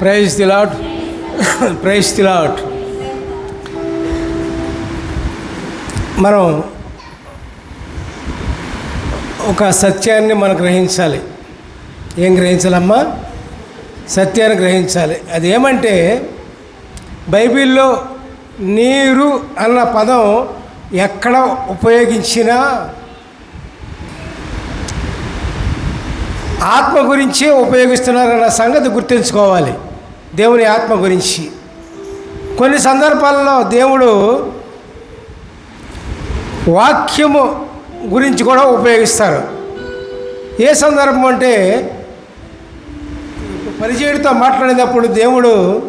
Praise the Lord praise the Lord మనం ఒక సత్యాన్ని మనం గ్రహించాలి. ఏం గ్రహించాలమ్మా? సత్యాన్ని గ్రహించాలి. అది ఏమంటే బైబిల్లో నీరు అన్న పదం ఎక్కడ ఉపయోగించినా ఆత్మ గురించే ఉపయోగిస్తున్నారన్న సంగతి గుర్తుంచుకోవాలి. దేవుని ఆత్మ గురించి. కొన్ని సందర్భాల్లో దేవుడు వాక్యము గురించి కూడా ఉపయోగిస్తారు. ఏ సందర్భం అంటే పరిచయుడితో మాట్లాడినప్పుడు దేవుడు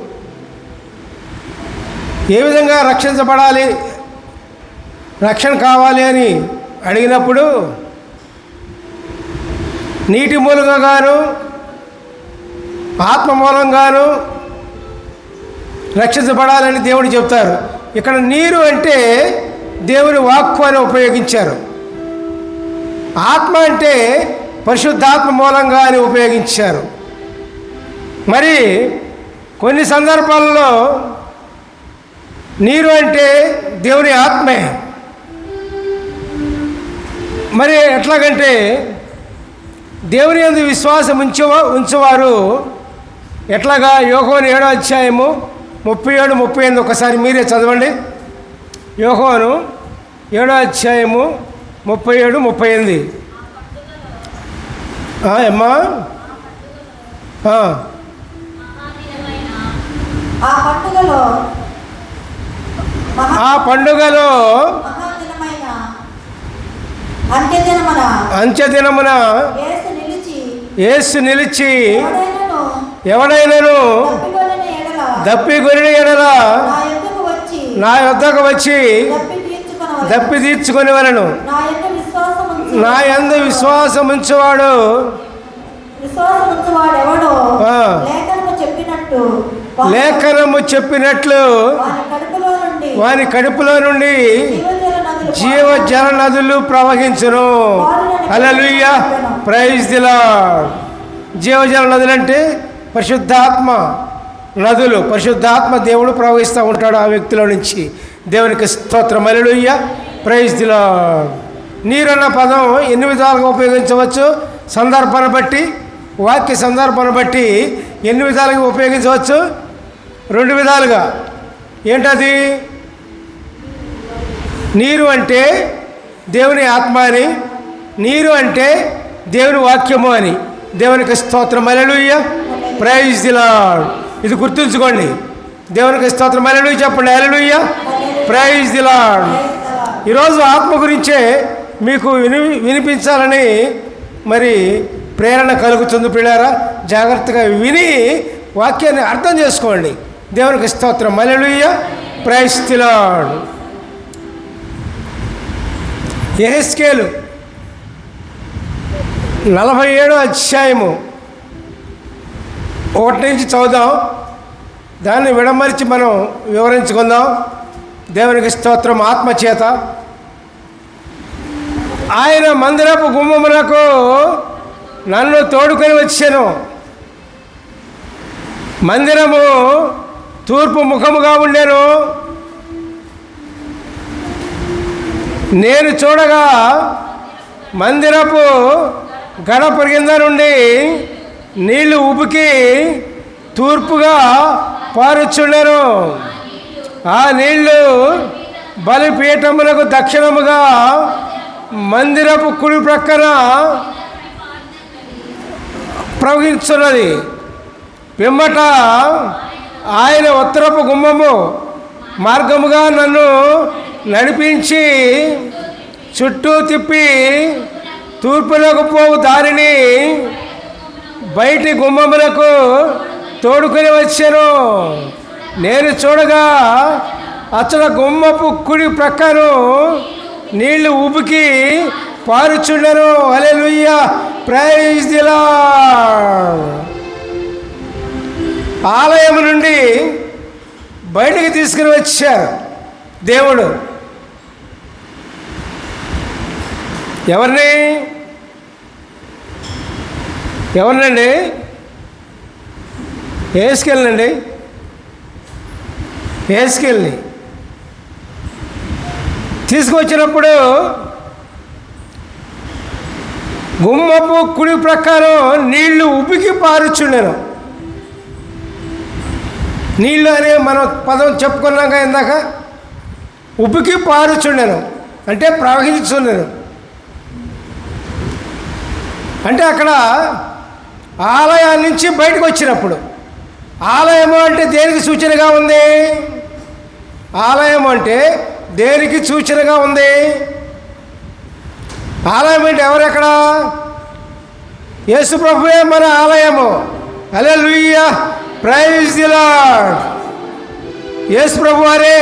ఏ విధంగా రక్షించబడాలి రక్షణ కావాలి అని అడిగినప్పుడు నీటి మూలంగాను ఆత్మ మూలంగాను రక్షించబడాలని దేవుడు చెప్తారు. ఇక్కడ నీరు అంటే దేవుని వాక్కు అని ఉపయోగించారు. ఆత్మ అంటే పరిశుద్ధాత్మ మూలంగా అని ఉపయోగించారు. మరి కొన్ని సందర్భాల్లో నీరు అంటే దేవుని ఆత్మే. మరి ఎట్లాగంటే దేవుని యందు విశ్వాసం ఉంచవ ఉంచువారు. ఎట్లాగా? యోహోని ఏడో అధ్యాయము ముప్పై ఏడు ముప్పై ఎనిమిది ఒకసారి మీరే చదవండి. యోహోను ఏడో అధ్యాయము ముప్పై ఏడు ముప్పై ఎనిమిది. అమ్మా? ఆ, పండుగలో అంత్యదినమున యేసు నిలిచి ఎవడైనను దప్పి కొరిన ఎడల. నా యొద్దకు వచ్చి దప్పి తీర్చుకొని వలను నా యొక్క విశ్వాసం ఉంచువాడు. లేఖనము చెప్పినట్లు వాని కడుపులో నుండి జీవజల నదులు జీవ జల నదులు ప్రవహించును. అలలుయ్య ప్రైజ్ దిలా జీవజల నదులు అంటే పరిశుద్ధాత్మ నదులు. పరిశుద్ధాత్మ దేవుడు ప్రవహిస్తూ ఉంటాడు ఆ వ్యక్తిలో నుంచి. దేవునికి స్తోత్రం. అలలుయ్య ప్రైజ్ దిలా నీరన్న పదం ఎన్ని విధాలుగా ఉపయోగించవచ్చు. సందర్భాన్ని బట్టి వాక్య సందర్భాన్ని బట్టి ఎన్ని విధాలుగా ఉపయోగించవచ్చు. రెండు విధాలుగా. ఏంటది? నీరు అంటే దేవుని ఆత్మ అని నీరు అంటే దేవుని వాక్యము అని. దేవునికి స్తోత్రం. అలలుయ్య ప్రైజ్ దిలాడ్ ఇది గుర్తుంచుకోండి. దేవునికి స్తోత్రం. అలలుయ్య చెప్పండి. అలలుయ్య ప్రైజ్ దిలాడ్ ఈరోజు ఆత్మ గురించే మీకు విని వినిపించాలని మరి ప్రేరణ కలుగుతుంది పిల్లారా. జాగ్రత్తగా విని వాక్యాన్ని అర్థం చేసుకోండి. దేవునికి స్తోత్రం. అలలుయ్య ప్రైజ్ దిలాడు ఎహెస్కేలు నలభై ఏడో అధ్యాయము. ఒకటి నుంచి చదువుదాం. దాన్ని విడమరిచి మనం వివరించుకుందాం. దేవునికి స్తోత్రం ఆత్మచేత ఆయన మందిరపు గుమ్మమునకు నన్ను తోడుకొని వచ్చాను. మందిరము తూర్పు ముఖముగా ఉండేను. నేను చూడగా మందిరపు గడప కింద నుండి నీళ్ళు ఉబికి తూర్పుగా పారుచుండెను. ఆ నీళ్ళు బలిపీఠములకు దక్షిణముగా మందిరపు కుడి ప్రక్కన ప్రవహిస్తున్నది పిమ్మట ఆయన ఉత్తరపు గుమ్మము మార్గముగా నన్ను నడిపించి చుట్టూ తిప్పి తూర్పులోకి పోవు దారిని. బయటి గుమ్మములకు తోడుకొని వచ్చాను. నేను చూడగా అతడు గుమ్మపు కుడి ప్రక్కను నీళ్ళు ఉబికి పారుచుండను. అలెలుయ్య ప్రైజ్ దిలా ఆలయం నుండి బయటికి తీసుకుని వచ్చారు దేవుడు. ఎవరిని? ఎవరినండి? వేసుకెళ్ళండి వేసుకెళ్ళి తీసుకొచ్చినప్పుడు గుమ్మపు కుడి ప్రకారం నీళ్ళు ఉబికి పారుచుండెను. నీళ్ళు అనే మనం పదం చెప్పుకున్నాక ఇందాక ఉబికి పారుచుండెను. అంటే ప్రవహించుండెను. అంటే అక్కడ ఆలయం నుంచి బయటకు వచ్చినప్పుడు ఆలయము అంటే దేనికి సూచనగా ఉంది? ఆలయం అంటే దేనికి సూచనగా ఉంది? ఆలయం అంటే ఎవరెక్కడ యేసు ప్రభువే మన ఆలయము. అలే లూయ ప్రైజ్ ది యేసు ప్రభు వారే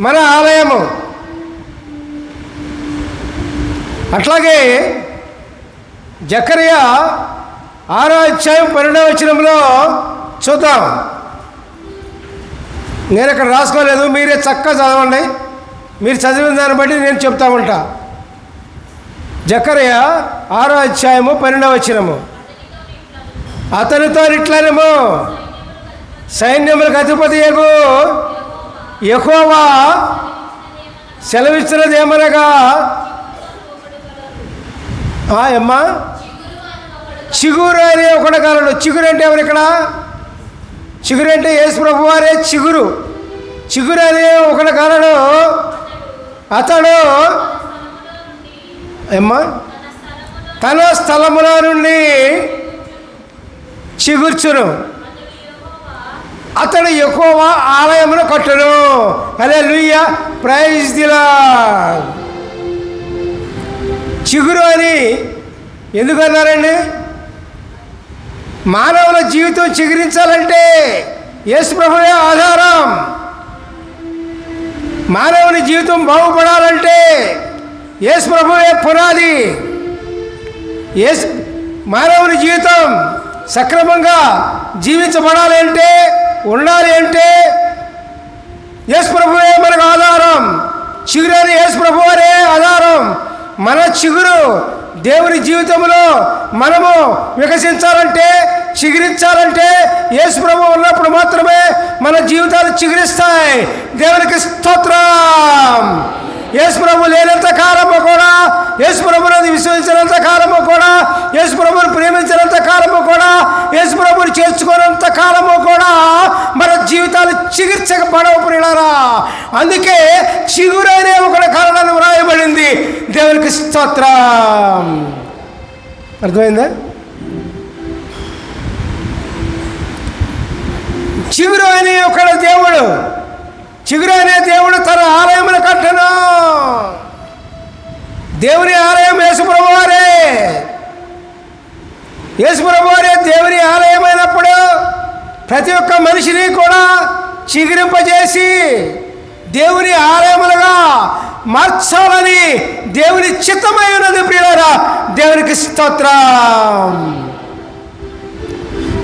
మన ఆలయము. అట్లాగే జకర్య ఆరో అధ్యాయం పన్నెండవ వచనంలో చూద్దాం. నేను ఇక్కడ రాసుకోలేదు మీరే చక్కగా చదవండి. మీరు చదివిన దాన్ని బట్టి నేను చెప్తా ఉంటా. జకర్య ఆరో అధ్యాయము పన్నెండవ వచనము. అతనితో ఇట్లనేమో సైన్యములకు అధిపతి ఏగు యెహోవా సెలవిచ్చినది ఏమనగా అమ్మా చిగురు అనే ఒకటి కాలంలో చిగురు అంటే ఎవరు ఇక్కడ? చిగురు అంటే యేసు ప్రభు వారే చిగురు. చిగురు అనే ఒకటి కాలంలో అతడు అమ్మా తన స్థలముల నుండి చిగుర్చును. అతడు ఎక్కువ ఆలయమును కట్టును. అదే లుయ్య ప్రైజ్ దిలా చిగురు అని ఎందుకన్నారండి మానవుల జీవితం చిగురించాలంటే యేసు ప్రభువే ఆధారం. మానవుని జీవితం బాగుపడాలంటే యేసు ప్రభువే పునాది. యేసు మానవుని జీవితం సక్రమంగా జీవించబడాలి అంటే ఉండాలి అంటే యేసు ప్రభువే మనకు ఆధారం. చిగురు యేసు ప్రభువారే ఆధారం. మన చిగురు దేవుని జీవితంలో మనము వికసించాలంటే చిగురించాలంటే యేసుప్రభు ఉన్నప్పుడు మాత్రమే మన జీవితాలు చిగురిస్తాయి. దేవునికి స్తోత్రం. యేసుప్రభు లేనంత కాలము కూడా యేసు ప్రభుని విశ్వసించినంత కాలము కూడా యేసు ప్రభుని ప్రేమించినంత కాలము కూడా యేసు ప్రభుని చేర్చుకున్నంత కాలము కూడా మన జీవితాలు చికిత్సకపడవు ప్రియులారా. అందుకే చిగురనే అనే ఒక కారణాన్ని వ్రాయబడింది. దేవునికి స్తోత్రం. అర్థమైందా? చిగురు అనే ఒక దేవుడు. చిగురు అనే దేవుడు తన ఆలయమును కట్టను దేవుని ఆలయం యేసుప్రభు యేసుప్రభువారే దేవుని ఆలయమైనప్పుడు ప్రతి ఒక్క మనిషిని కూడా చిగురింపజేసి దేవుని ఆలయములుగా మార్చాలని దేవుని చిత్తమై ఉన్నది ప్రియులరా. దేవునికి స్తోత్రం.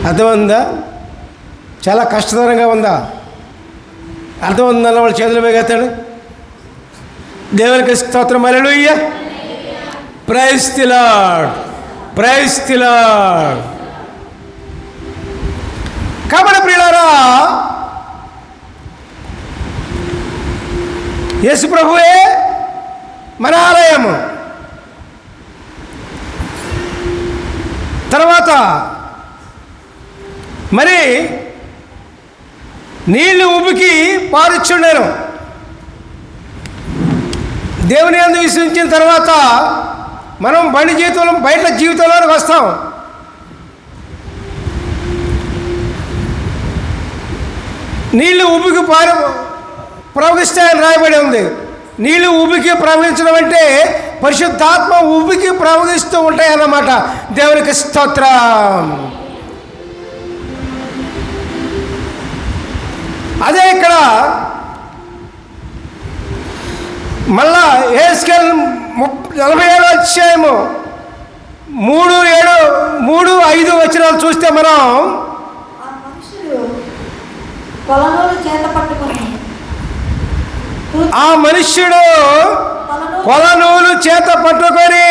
అర్థమైందా? చాలా కష్టతరంగా ఉందా? అర్థం ఉందన్న వాళ్ళ చేతులు ఎత్తాడు దేవునికి స్తోత్రం. అలెలుయ్య ప్రైజ్ తిలాడ్ ప్రైజ్ కాబట్టి ప్రియులారా యేసు ప్రభువే మన ఆలయము. తర్వాత మరి నీళ్ళు ఉబికి పారుచుండెను. దేవుని అందు విశ్వించిన తర్వాత మనం బండి జీవితంలో బయట జీవితంలోకి వస్తాం. నీళ్ళు ఉబికి పారు ప్రవహిస్తాయని రాయబడి ఉంది. నీళ్ళు ఉబికి ప్రవహించడం అంటే పరిశుద్ధాత్మ ఉబికి ప్రవహిస్తూ ఉంటాయన్నమాట దేవునికి స్తోత్రం. అదే ఇక్కడ మళ్ళా ఏస్కెల్ నలభై ఏడు అధ్యాయము మూడు ఏడు మూడు ఐదు వచనాలు చూస్తే మనం ఆ మనుష్యుడు కొలనూలు చేత పట్టుకొని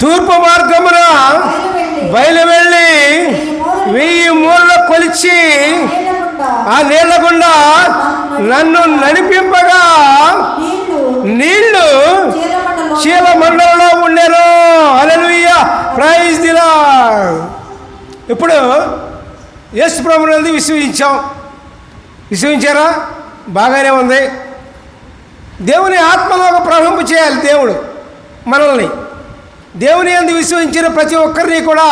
తూర్పు మార్గమున బయలు వెళ్ళి వెయ్యి మూలలో కొలిచి ఆ నీళ్ళ గుండా నన్ను నడిపింపగా నీళ్ళు చీల మండలంలో ఉండేను అలెలుయ్య ప్రైజ్ దిలా ఇప్పుడు యేసు ప్రభునందు విశ్వసించాం. విశ్వసించారా? బాగానే ఉంది. దేవుని ఆత్మలోకి ప్రవహింపు చేయాలి దేవుడు మనల్ని. దేవుని అందు విశ్వసించిన ప్రతి ఒక్కరిని కూడా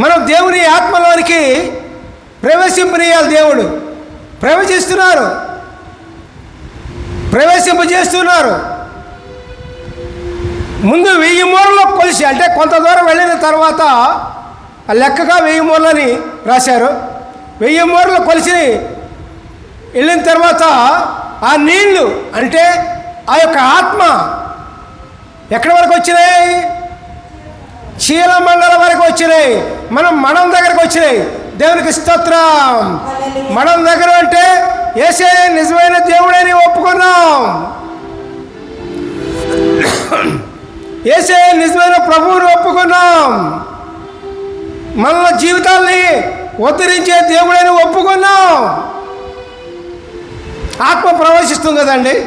మనం దేవుని ఆత్మలోనికి ప్రవేశింపనీయాలి దేవుడు. ప్రవేశిస్తున్నారు. ప్రవేశింపజేస్తున్నారు. ముందు వెయ్యి మూరలో కొలిసి అంటే కొంత దూరం వెళ్ళిన తర్వాత ఆ లెక్కగా వెయ్యి మూరలని రాశారు. వెయ్యి మూరలు కొలిసి వెళ్ళిన తర్వాత ఆ నీళ్ళు అంటే ఆ యొక్క ఆత్మ ఎక్కడి వరకు వచ్చినాయి? చీల మండలం వరకు వచ్చినాయి. మనం మనం దగ్గరకు వచ్చినాయి. దేవునికి స్తోత్రం. మనం దగ్గర అంటే ఏసే నిజమైన దేవుడని ఒప్పుకున్నాం. ఏసే నిజమైన ప్రభువుని ఒప్పుకున్నాం. మన జీవితాల్ని ఉద్ధరించే దేవుడని ఒప్పుకున్నాం. ఆత్మ ప్రవేశిస్తుంది కదండి.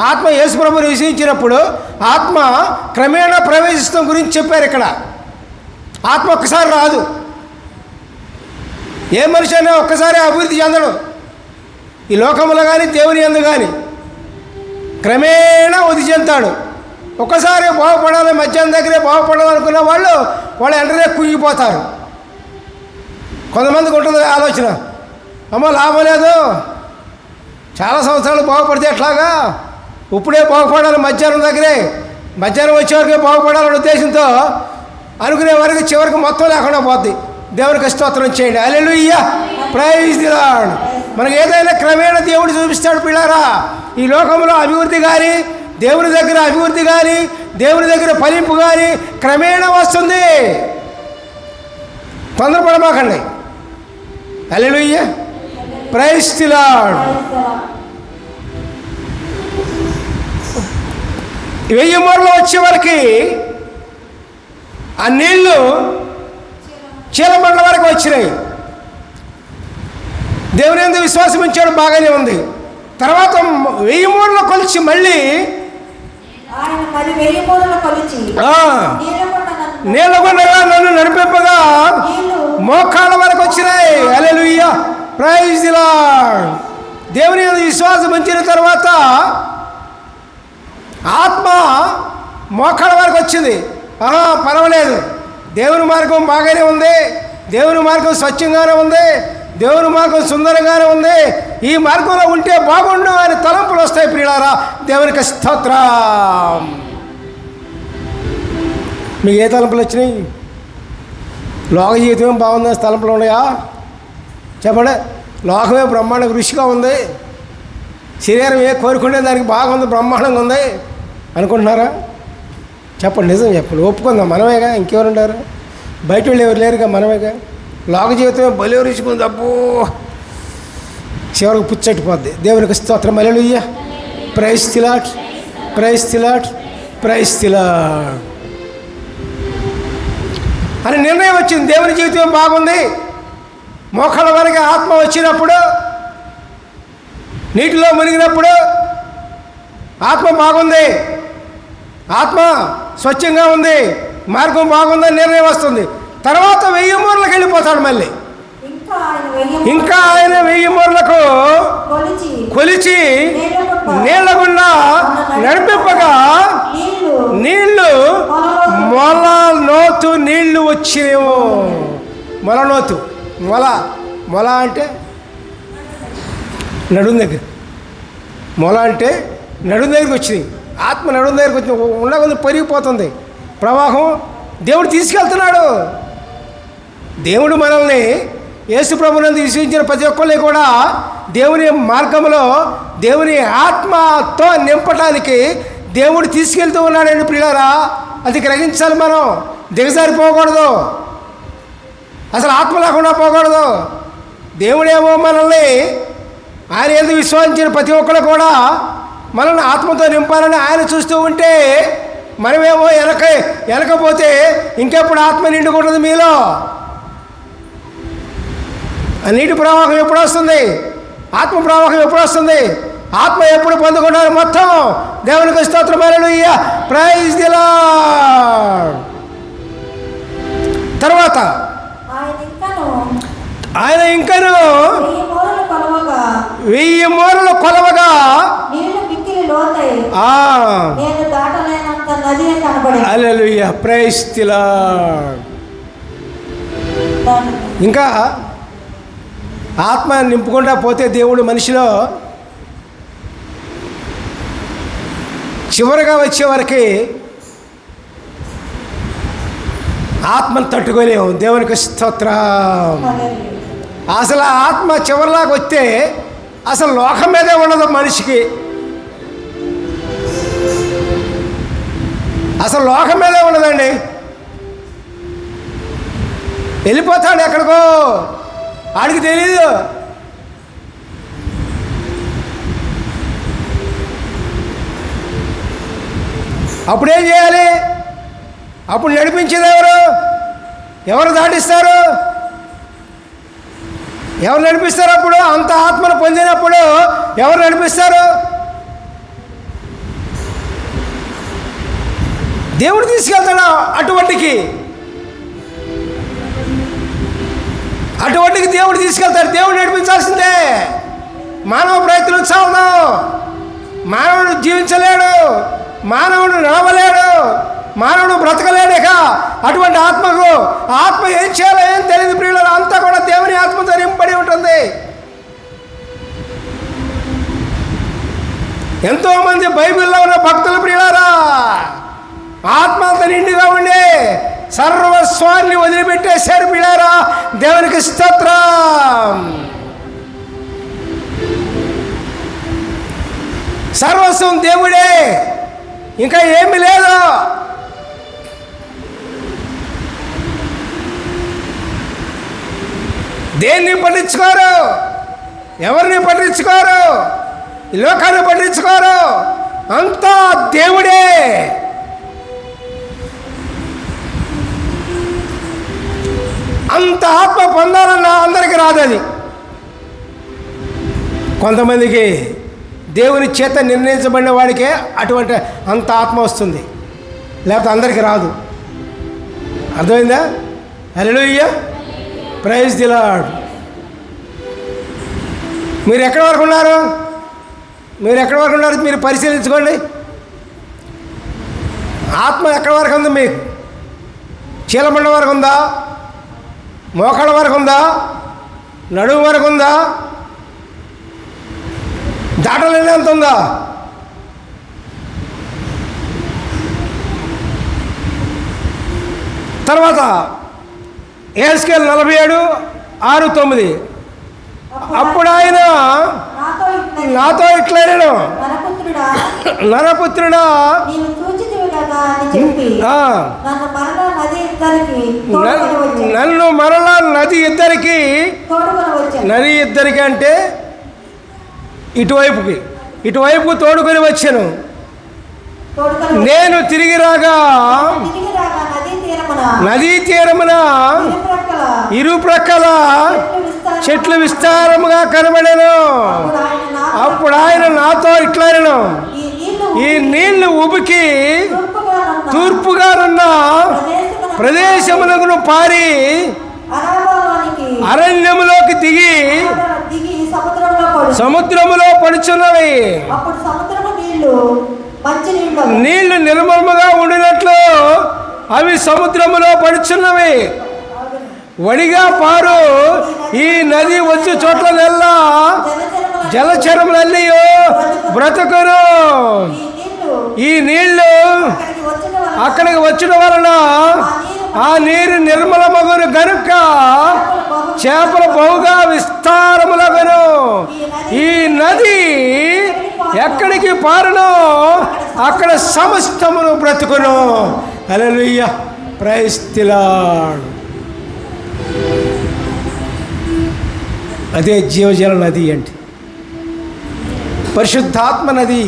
ఆత్మ యేసు ప్రభుని విషయించినప్పుడు ఆత్మ క్రమేణా ప్రవేశిస్తాం గురించి చెప్పారు ఇక్కడ. ఆత్మ ఒక్కసారి రాదు. ఏ మనిషి అయినా ఒక్కసారి అభివృద్ధి చెందడు. ఈ లోకంలో కానీ దేవుని ఎందు కానీ క్రమేణా వృద్ధి చెందుతాడు. ఒక్కసారి బాగుపడాలి మధ్యాహ్నం దగ్గరే బాగుపడాలనుకున్న వాళ్ళు వాళ్ళు వెంటనే కుంగిపోతారు. కొంతమందికి ఉంటుంది ఆలోచన అమ్మ లాభం లేదు. చాలా సంవత్సరాలు బాగుపడితే ఎట్లాగా? ఇప్పుడే బాగుపడాలి మధ్యాహ్నం దగ్గరే. మధ్యాహ్నం వచ్చే వరకే బాగుపడాలనే ఉద్దేశంతో అనుకునే వరకు చివరికి మొత్తం లేకుండా పోద్ది. దేవునికి స్తోత్రం చేయండి. అల్లెలుయ్య ప్రైజ్ దిలాడ్ మనకు మనకి ఏదైనా క్రమేణ దేవుడు చూపిస్తాడు పిల్లారా. ఈ లోకంలో అభివృద్ధి కానీ దేవుని దగ్గర అభివృద్ధి కానీ దేవుని దగ్గర ఫలింపు కానీ క్రమేణ వస్తుంది. తొందరపడమాకండి. అల్లెలుయ్య ప్రైజ్ ది వెయ్యి మూరలు వచ్చే వరకు ఆ నీళ్ళు చీలమండల వరకు వచ్చినాయి. దేవుని ఎందు విశ్వాసం ఉంచాడు బాగానే ఉంది. తర్వాత వెయ్యి కొలిచి మళ్ళీ మూడలు కొలిచి నన్ను నీళ్ళగుండగా నన్ను నడిపింపగా మోకాళ్ళ వరకు వచ్చినాయి. అలెలుయ్య ప్రైజ్ లార్డ్ దేవుని విశ్వాసం ఉంచిన తర్వాత ఆత్మ మోకాళ్ళ వరకు వచ్చింది. పర్వాలేదు. దేవుని మార్గం బాగానే ఉంది. దేవుని మార్గం స్వచ్ఛంగానే ఉంది. దేవుని మార్గం సుందరంగానే ఉంది. ఈ మార్గంలో ఉంటే బాగుండు అని తలంపులు వస్తాయి ప్రియులారా. దేవునికి స్తోత్రం. మీకు ఏ తలంపులు వచ్చినాయి? లోక జీవితం బాగుంది తలంపులు ఉన్నాయా? చెప్పండి. లోకమే బ్రహ్మాండ రుచిగా ఉంది. శరీరం ఏ కోరుకునే దానికి బాగుంది బ్రహ్మాండంగా ఉంది అనుకుంటున్నారా? చెప్పండి నిజం చెప్పండి. ఒప్పుకుందాం మనమేగా? ఇంకెవరు ఉంటారు బయట వాళ్ళు ఎవరు లేరుగా మనమేగా? లోక జీవితమే బలి రుచికుంది అబ్బో! చివరికి పుచ్చట్టిపోద్ది దేవునికి స్తోత్రం hallelujah praise the Lord praise the Lord praise the Lord అని నిర్ణయం వచ్చింది. దేవుని జీవితం బాగుంది. మోకాళ్ళ వరకు ఆత్మ వచ్చినప్పుడు నీటిలో మునిగినప్పుడు ఆత్మ బాగుంది. ఆత్మ స్వచ్ఛంగా ఉంది మార్గం బాగుందని నిర్ణయం వస్తుంది. తర్వాత వెయ్యి మూరలకు వెళ్ళిపోతాడు మళ్ళీ. ఇంకా ఆయన వెయ్యి మూరలకు కొలిచి నీళ్ళగుండా నడిపింపగా నీళ్ళు మొల నోతు నీళ్ళు వచ్చినేమో మొల నోతు. మొల. మొల అంటే నడుం దగ్గర. మొల అంటే నడుం దగ్గరికి వచ్చింది ఆత్మ నడుం దగ్గరికి వచ్చి ఉండకుండా పెరిగిపోతుంది. ప్రవాహం దేవుడు తీసుకెళ్తున్నాడు. దేవుడు మనల్ని యేసు విశ్వించిన ప్రతి ఒక్కరిని కూడా దేవుని మార్గంలో దేవుని ఆత్మతో నింపటానికి దేవుడు తీసుకెళ్తూ ఉన్నాడండి పిల్లరా అది గ్రహించాలి మనం. దిగజారిపోకూడదు అసలు ఆత్మ లేకుండా పోకూడదు. దేవుడేమో మనల్ని ఆయన ఎందుకు విశ్వసించిన ప్రతి ఒక్కరు కూడా మనల్ని ఆత్మతో నింపాలని ఆయన చూస్తూ ఉంటే మనమేమో వెనక వెనకపోతే ఇంకెప్పుడు ఆత్మ నిండుకుంటుంది మీలో? ఆ నీటి ప్రవాహం ఎప్పుడు వస్తుంది? ఆత్మ ప్రవాహం ఎప్పుడు వస్తుంది? ఆత్మ ఎప్పుడు పొందుకున్నారు మొత్తం? దేవునికి స్తోత్రమైన ప్రైజ్ దిలా తర్వాత ఆయన ఇంకను ఆయన ఇంకను వెయ్యి మూరలు కొలవగా వెయ్యి మూరలు కొలవగా నీళ్ళు మిక్కిలి లోతాయి ఆ నేను దాటలేనంత నది ఇంకా ఆత్మ నింపుకుండా పోతే దేవుడు మనిషిలో చివరిగా వచ్చే వరకు ఆత్మను తట్టుకోలేము దేవునికి స్తోత్రం. అసలు ఆత్మ చివరిలాగా వస్తే అసలు లోకం మీదే ఉండదు మనిషికి. అసలు లోకం మీదే ఉండదండి వెళ్ళిపోతాడు ఎక్కడికో. ఆడికి తెలియదు అప్పుడేం చేయాలి? అప్పుడు నడిపించేది ఎవరు? ఎవరు దాటిస్తారు? ఎవరు నడిపిస్తారు అప్పుడు? అంత ఆత్మను పొందినప్పుడు ఎవరు నడిపిస్తారు? దేవుడు తీసుకెళ్తాడా అటువంటికి? అటువంటికి దేవుడు తీసుకెళ్తాడు. దేవుడు నడిపించాల్సిందే. మానవ ప్రయత్నం చాలదు. మానవుడు జీవించలేడు. మానవుడు నడవలేడు మానవుడు బ్రతకలేడు ఇక. అటువంటి ఆత్మకు ఆత్మ ఏం చేయాలో ఏం తెలియదు ప్రియులు అంతా కూడా దేవుని ఆత్మతో నింపడి ఉంటుంది. ఎంతోమంది బైబిల్లో ఉన్న భక్తులు ప్రియులారా ఆత్మతో నిండుగా ఉండే సర్వస్వాన్ని వదిలిపెట్టేశారు పిల్లారా దేవునికి స్తోత్రం. సర్వస్వం దేవుడే ఇంకా ఏమి లేదు. దేన్ని పట్టించుకోరు? ఎవరిని పట్టించుకోరు? లోకాన్ని పట్టించుకోరు? అంతా దేవుడే. అంత ఆత్మ పొందాలన్న అందరికీ రాదని. కొంతమందికి దేవుని చేత నిర్ణయించబడిన వాడికే అటువంటి అంత ఆత్మ వస్తుంది. లేకపోతే అందరికీ రాదు. అర్థమైందా? హలోయ్య ప్రైజ్ దిలాడ్ మీరు ఎక్కడి వరకు ఉన్నారు? మీరు ఎక్కడి వరకు ఉన్నారు? మీరు పరిశీలించుకోండి. ఆత్మ ఎక్కడి వరకు ఉంది మీకు? చీలమండ వరకు ఉందా? మోకాళ్ళ వరకు ఉందా నడుము వరకు ఉందా దాటలేనంత ఉందా తర్వాత ఏస్కేల్ నలభై ఏడు ఆరు తొమ్మిది. అప్పుడు ఆయన నాతో ఇట్లా నాతో ఇట్లనేను నరపుత్రుడా? నన్ను మరలా నది ఇద్దరికి నది ఇద్దరికి అంటే ఇటువైపుకి ఇటువైపు తోడుకొని వచ్చాను. నేను తిరిగి రాగా నదీ తీరమున ఇరు ప్రక్కల చెట్లు విస్తారముగా కనబడాను. అప్పుడు ఆయన నాతో ఇట్లనను ఈ నీళ్ళు ఉబికి తూర్పుగానున్న ప్రదేశమునకును పారి అరణ్యములోకి దిగి సముద్రములో పడుచున్నవి. నీళ్ళు నిర్మలముగా ఉండినట్లు అవి సముద్రములో పడుచున్నవి. వడిగా పారు ఈ నది వచ్చే చోట్ల నెల్లా జలచరముల జలచరములన్నీ నీళ్ళు ఈ నీళ్ళు అక్కడికి వచ్చిన వలన ఆ నీరు నిర్మలమగును గనుక చేపలు బహుగా విస్తారములగును. ఈ నది ఎక్కడికి పారునో అక్కడ సమస్తమును బ్రతుకును. అలలుయ్య ప్రైస్తిలాడు అదే జీవజల నది అంటే. పరిశుద్ధాత్మ నది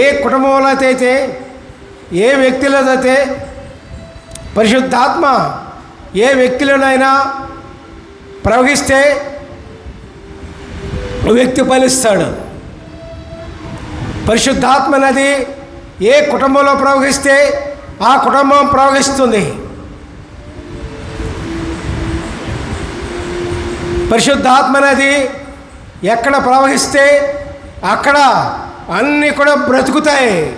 ఏ కుటుంబంలో అయితే ఏ వ్యక్తిలో పరిశుద్ధాత్మ ఏ వ్యక్తిలోనైనా ప్రవహిస్తే వ్యక్తి ఫలిస్తాడు. పరిశుద్ధాత్మ నది ఏ కుటుంబంలో ప్రవహిస్తే ఆ కుటుంబం ప్రవహిస్తుంది. పరిశుద్ధాత్మ నది ఎక్కడ ప్రవహిస్తే అక్కడ అన్నీ కూడా బ్రతుకుతాయి.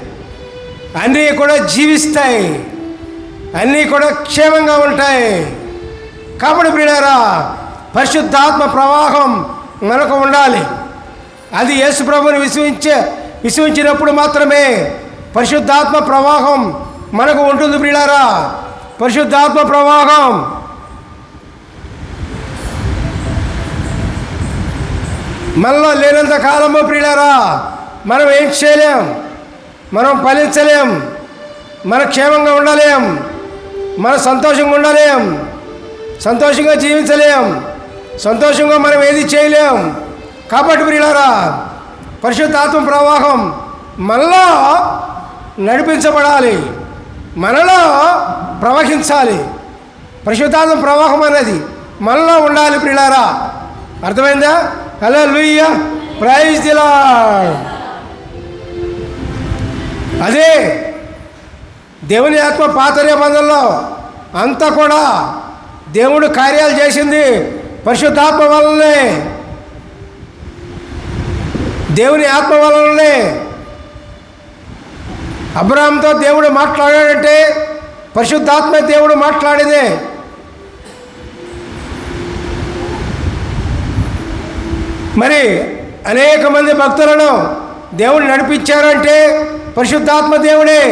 అన్నీ కూడా జీవిస్తాయి. అన్నీ కూడా క్షేమంగా ఉంటాయి. కాబట్టి బిడారా పరిశుద్ధాత్మ ప్రవాహం మనకు ఉండాలి. అది యేసు ప్రభుని విశ్వించే విశ్వించినప్పుడు మాత్రమే పరిశుద్ధాత్మ ప్రవాహం మనకు ఉంటుంది బిడారా పరిశుద్ధాత్మ ప్రవాహం. మనలో లేనంత కాలము ప్రియులారా మనం ఏం చేయలేం. మనం ఫలించలేం. మన క్షేమంగా ఉండలేం. మన సంతోషంగా ఉండలేం. సంతోషంగా జీవించలేం. సంతోషంగా మనం ఏది చేయలేం. కాబట్టి ప్రియులారా పరిశుద్ధాత్మ ప్రవాహం మనలో నడిపించబడాలి. మనలో ప్రవహించాలి. పరిశుద్ధాత్మ ప్రవాహం అనేది మనలో ఉండాలి ప్రియులారా. అర్థమైందా? హలో లూయ్య ప్రైజ్ దిలా అదే దేవుని ఆత్మ పాత నిబంధనలో అంతా కూడా దేవుడు కార్యాలు చేసింది పరిశుద్ధాత్మ వలనే దేవుని ఆత్మ వలననే. అబ్రాహాంతో దేవుడు మాట్లాడాడంటే పరిశుద్ధాత్మ దేవుడు మాట్లాడేదే. మరి అనేక మంది భక్తులను దేవుడు నడిపించారంటే పరిశుద్ధాత్మ దేవుడే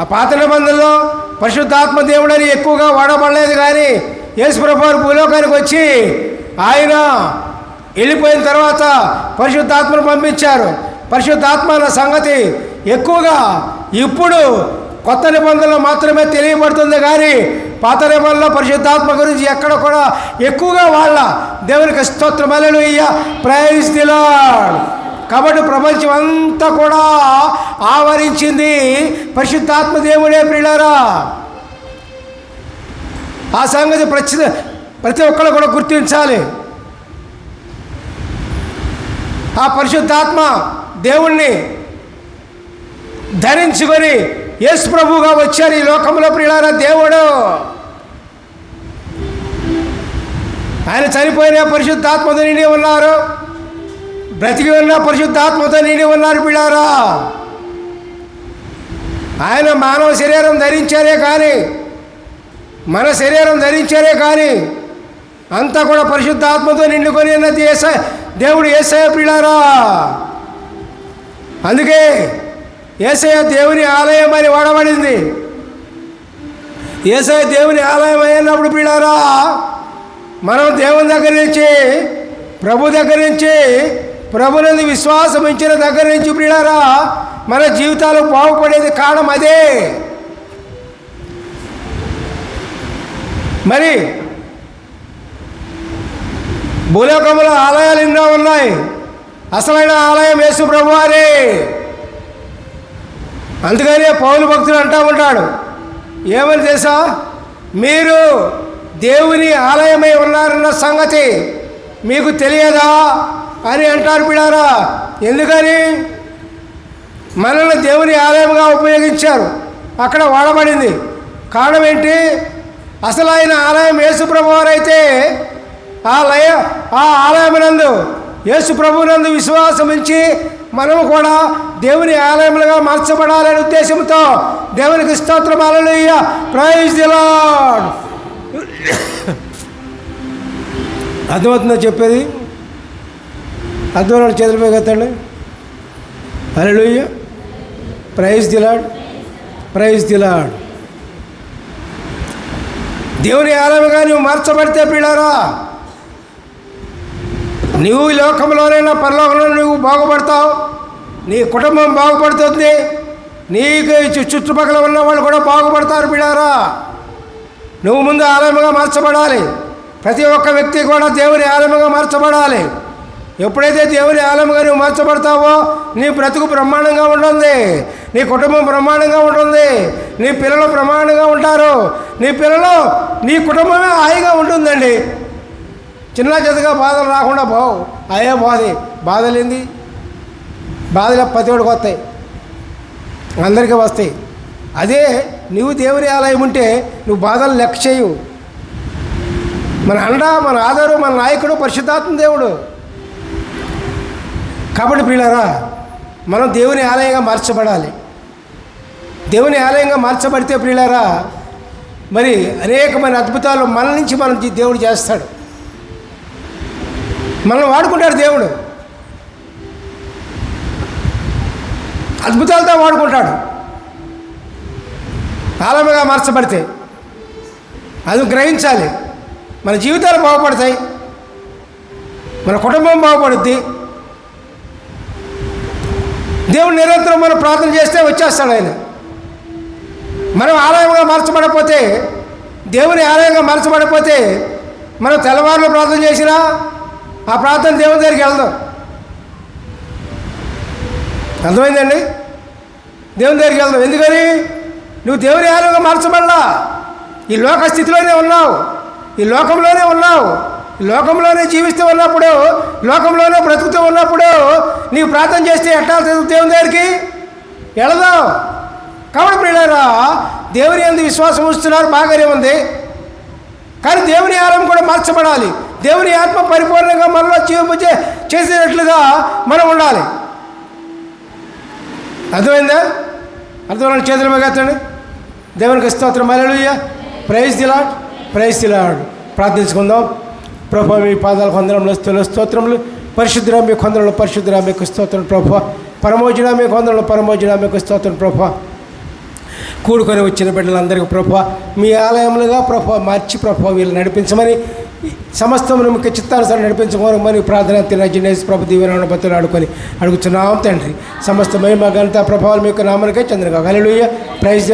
ఆ పాత నిబంధనలో పరిశుద్ధాత్మ దేవుడని ఎక్కువగా వాడబడలేదు కానీ యేసుప్రభు భూలోకానికి వచ్చి ఆయన వెళ్ళిపోయిన తర్వాత పరిశుద్ధాత్మను పంపించారు. పరిశుద్ధాత్మ అన్న సంగతి ఎక్కువగా ఇప్పుడు కొత్త నిబంధనలు మాత్రమే తెలియబడుతుంది కానీ పాత నిబంధనలో పరిశుద్ధాత్మ గురించి ఎక్కడ కూడా ఎక్కువగా వాళ్ళ దేవునికి స్తోత్రమలను ఇయ్య ప్రైజ్ కాబట్టి ప్రపంచం అంతా కూడా ఆవరించింది పరిశుద్ధాత్మ దేవుడే ప్రియులారా. ఆ సంగతి ప్రతి ప్రతి ఒక్కరు కూడా గుర్తించాలి. ఆ పరిశుద్ధాత్మ దేవుణ్ణి ధరించుకొని యేసు ప్రభువుగా వచ్చారు ఈ లోకంలో ప్రియులారా దేవుడు. ఆయన చనిపోయిన పరిశుద్ధాత్మ నిండి ఉన్నారు. బ్రతికి ఉన్న పరిశుద్ధాత్మతో నిండి ఉన్నారు పిల్లారా ఆయన మానవ శరీరం ధరించారే కానీ మన శరీరం ధరించారే కానీ అంతా కూడా పరిశుద్ధాత్మతో నిండుకొని ఉన్నది ఏసా దేవుడు ఏసయ పిల్లారా అందుకే ఏసయ దేవుని ఆలయం అని వాడబడింది. ఏసయ దేవుని ఆలయం అయినప్పుడు పిల్లారా మనం దేవుని దగ్గర నుంచి ప్రభు దగ్గర నుంచి ప్రభునందు విశ్వాసం ఇచ్చిన దగ్గర నుంచి ప్రియారా మన జీవితాలు బాగుపడేది కారణం అదే. మరి భూలోకముల ఆలయాలు ఎన్నో ఉన్నాయి. అసలైన ఆలయం యేసు ప్రభువారే. అందుకనే పౌరు భక్తులు అంటూ ఉంటాడు ఏమని తెలుసా? మీరు దేవుని ఆలయమై ఉన్నారన్న సంగతి మీకు తెలియదా? అని అంటారు పిడారా ఎందుకని? మనల్ని దేవుని ఆలయంగా ఉపయోగించారు. అక్కడ వాడబడింది. కారణం ఏంటి? అసలు ఆయన ఆలయం యేసుప్రభు వారైతే ఆ లయ ఆ ఆలయమునందు యేసుప్రభునందు విశ్వాసం ఉంచి మనము కూడా దేవుని ఆలయములుగా మార్చబడాలనే ఉద్దేశంతో దేవునికి స్తోత్రం. అలలుయ్య ప్రైజ్ ది అర్థమవుతుందో చెప్పేది? అర్థమైన చేతులపై కత్తండి hallelujah praise the praise the Lord దేవుని ఆలయంగా నువ్వు మార్చబడితే పిల్లారా నువ్వు ఈ లోకంలోనైనా పరలోకంలో నువ్వు బాగుపడతావు. నీ కుటుంబం బాగుపడుతుంది. నీకు చుట్టుపక్కల ఉన్న వాళ్ళు కూడా బాగుపడతారు పిల్లారా. నువ్వు ముందు ఆలయముగా మార్చబడాలి. ప్రతి ఒక్క వ్యక్తి కూడా దేవుని ఆలయముగా మార్చబడాలి. ఎప్పుడైతే దేవుని ఆలంగా నువ్వు మార్చబడతావో నీ బ్రతుకు బ్రహ్మాండంగా ఉంటుంది. నీ కుటుంబం బ్రహ్మాండంగా ఉంటుంది. నీ పిల్లలు బ్రహ్మాండంగా ఉంటారు. నీ పిల్లలు నీ కుటుంబమే హాయిగా ఉంటుందండి. చిన్న చిన్నగా బాధలు రాకుండా బావు అయ్యే బాధే బాధలేంది? బాధలు పతివాడికి వస్తాయి. అందరికీ వస్తాయి. అదే నువ్వు దేవుని ఆలయం ఉంటే నువ్వు బాధలు లెక్క చేయవు. మన అండ మన ఆధారు మన నాయకుడు పరిశుద్ధాత్మ దేవుడు. కాబట్టి ప్రియులారా మనం దేవుని ఆలయంగా మార్చబడాలి. దేవుని ఆలయంగా మార్చబడితే ప్రియులారా మరి అనేకమైన అద్భుతాలు మన నుంచి మనం దేవుడు చేస్తాడు. మనల్ని వాడుకుంటాడు దేవుడు. అద్భుతాలతో వాడుకుంటాడు. ఆలయంగా మార్చబడితే అది గ్రహించాలి. మన జీవితాలు బాగుపడతాయి. మన కుటుంబం బాగుపడుద్ది. దేవుడు నిరంతరం మనం ప్రార్థన చేస్తే వచ్చేస్తాడు ఆయన. మనం ఆలయంగా మార్చబడకపోతే దేవుని ఆలయంగా మార్చబడకపోతే మనం తెల్లవారులు ప్రార్థన చేసినా ఆ ప్రార్థన దేవుని దగ్గరికి వెళ్దాం. అర్థమైందండి? దేవుని దగ్గరికి వెళ్దాం. ఎందుకని? నువ్వు దేవుని ఆలయంగా మార్చబడలా. ఈ లోక స్థితిలోనే ఉన్నావు. ఈ లోకంలోనే ఉన్నావు. లోకంలోనే జీవిస్తూ ఉన్నప్పుడు లోకంలోనే బ్రతుకుతూ ఉన్నప్పుడు నీవు ప్రార్థన చేస్తే ఎట్లా చదువు దేవుని దగ్గరికి? వెళదాం. కాబట్టి ప్రియులారా దేవుని ఎందు విశ్వాసం ఉంచుతున్నారు బాగానే ఉంది. కానీ దేవుని ఆలయం కూడా మార్చబడాలి. దేవుని ఆత్మ పరిపూర్ణంగా మనలో జీవింప చేసేటట్లుగా మనం ఉండాలి. అర్థమైందా? అర్థమైన చేతులు మగెత్తండి. దేవునికి స్తోత్రం. Hallelujah praise the Lord praise the Lord ప్రార్థించుకుందాం. ప్రభు మీ పాదాల కొందరంలో స్థుల స్తోత్రములు. పరిశుద్ధ మీ కొందరంలో పరిశుద్ధ మీకు స్తోత్రం ప్రభు. పరమోజన మీ కొందరంలో పరమోజన మీకు స్తోత్రం ప్రభు. కూడుకొని వచ్చిన బిడ్డలందరికీ ప్రభు మీ ఆలయములుగా ప్రభు మార్చి ప్రభు వీళ్ళు నడిపించమని సమస్తమును ముఖ్య చిత్తానుసారం నడిపించుకోమని ప్రార్థన తినజినేసి ప్రభు దీవెన భక్తులు ఆడుకొని అడుగుతున్నాం తండ్రి. సమస్త మహిమ ఘనత ప్రభావాలు మీకు నామనికే చంద్రగా. హల్లెలూయా. ప్రైజ్